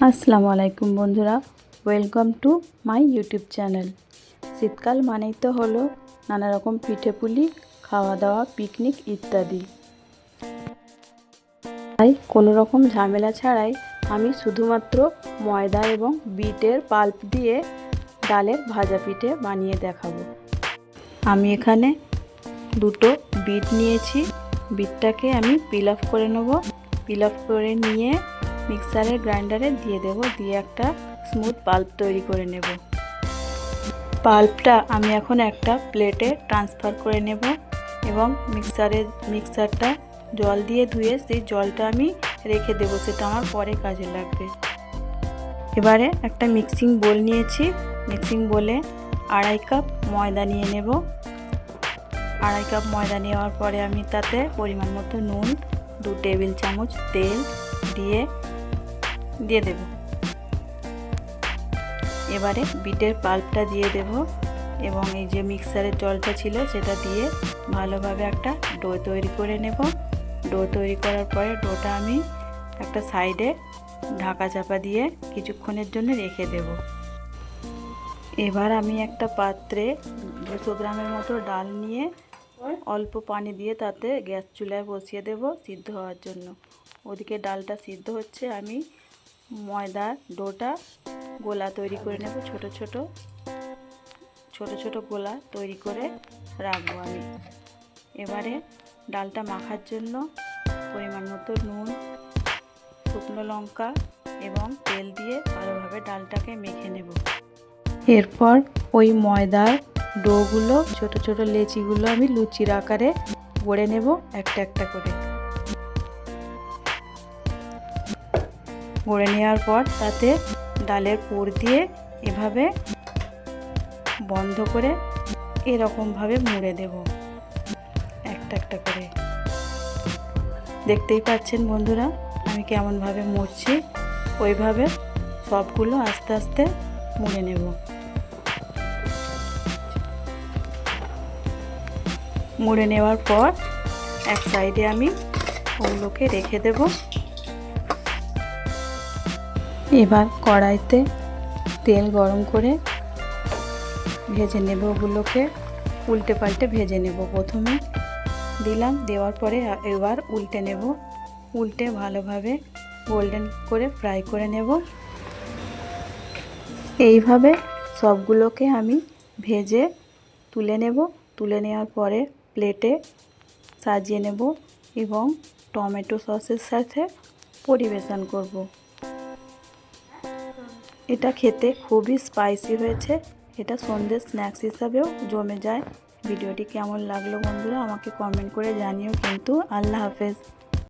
আসসালামু আলাইকুম বন্ধুরা welcome to my YouTube channel শীতকাল মানেই তো হলো নানা রকম পিঠে পুলি খাওয়া দাওয়া পিকনিক ইত্যাদি। তাই কোনো রকম ঝামেলা ছাড়াই আমি শুধুমাত্র ময়দা এবং বিটের পাল্প দিয়ে ডালের ভাজা পিঠে বানিয়ে দেখাবো। আমি এখানে দুটো বিট নিয়েছি। বিটটাকে আমি পিল অফ করে নেব। পিল অফ করে নিয়ে মিক্সারের গ্রাইন্ডারে দিয়ে দেব, দিয়ে একটা স্মুথ পাল্প তৈরি করে নেব। পাল্পটা আমি এখন একটা প্লেটে ট্রান্সফার করে নেব এবং মিক্সারে, মিক্সারটা জল দিয়ে ধুয়ে সেই জলটা আমি রেখে দেবো, সেটা আমার পরে কাজে লাগবে। এবারে একটা মিক্সিং বোল নিয়েছি। মিক্সিং বোলে আড়াই কাপ ময়দা নিয়ে নেব। আড়াই কাপ ময়দা নেওয়ার পরে আমি তাতে পরিমাণ মতো নুন, দু টেবিল চামচ তেল দিয়ে দিয়ে দেব। এবারে বিটের পাল্পটা দিয়ে দেব এবং এই যে মিক্সারের জলটা ছিল সেটা দিয়ে ভালোভাবে একটা ডো তৈরি করে নেব। ডো তৈরি করার পরে ডোটা আমি একটা সাইডে ঢাকা চাপা দিয়ে কিছুক্ষণের জন্য রেখে দেব। এবার আমি একটা পাত্রে দুশো গ্রামের মতো ডাল নিয়ে অল্প পানি দিয়ে তাতে গ্যাস চুলায় বসিয়ে দেব সিদ্ধ হওয়ার জন্য। ওদিকে ডালটা সিদ্ধ হচ্ছে, আমি ময়দার ডোটা গোলা তৈরি করে নেব, ছোট ছোট। ছোট ছোট গোলা তৈরি করে রাখব আমি। এবারে ডালটা মাখার জন্য পরিমাণ মতো নুন, শুকনো লঙ্কা এবং তেল দিয়ে ভালোভাবে ডালটাকে মেখে নেব। এরপর ওই ময়দার ডোগুলো, ছোট ছোট লেচিগুলো আমি লুচির আকারে গড়ে নেব একটা একটা করে। গড়ে নেওয়ার পর তাতে ডালের পুর দিয়ে এভাবে বন্ধ করে এরকমভাবে মুড়ে দেব। একটা একটা করে। দেখতেই পাচ্ছেন বন্ধুরা, আমি কেমনভাবে মুড়ছি, ওইভাবে সবগুলো আস্তে আস্তে মুড়ে নেব। মুড়ে নেওয়ার পর এক সাইডে আমি ওগুলোকে রেখে দেব। এবার কড়াইতে তেল গরম করে ভেজে নেব ওগুলোকে, উল্টে পাল্টে ভেজে নেব। প্রথমে দিলাম, দেওয়ার পরে এবার উল্টে নেব। উল্টে ভালোভাবে গোল্ডেন করে ফ্রাই করে নেব। এইভাবে সবগুলোকে আমি ভেজে তুলে নেব। তুলে নেওয়ার পরে প্লেটে সাজিয়ে নেব এবং টমেটো সসের সাথে পরিবেশন করব। এটা খেতে খুবই স্পাইসি হয়েছে। এটা সন্ধ্যের স্ন্যাক্স হিসাবেও জমে যায়। ভিডিওটি কেমন লাগল বন্ধুরা, আমাকে কমেন্ট করে জানিও কিন্তু। আল্লাহ হাফেজ।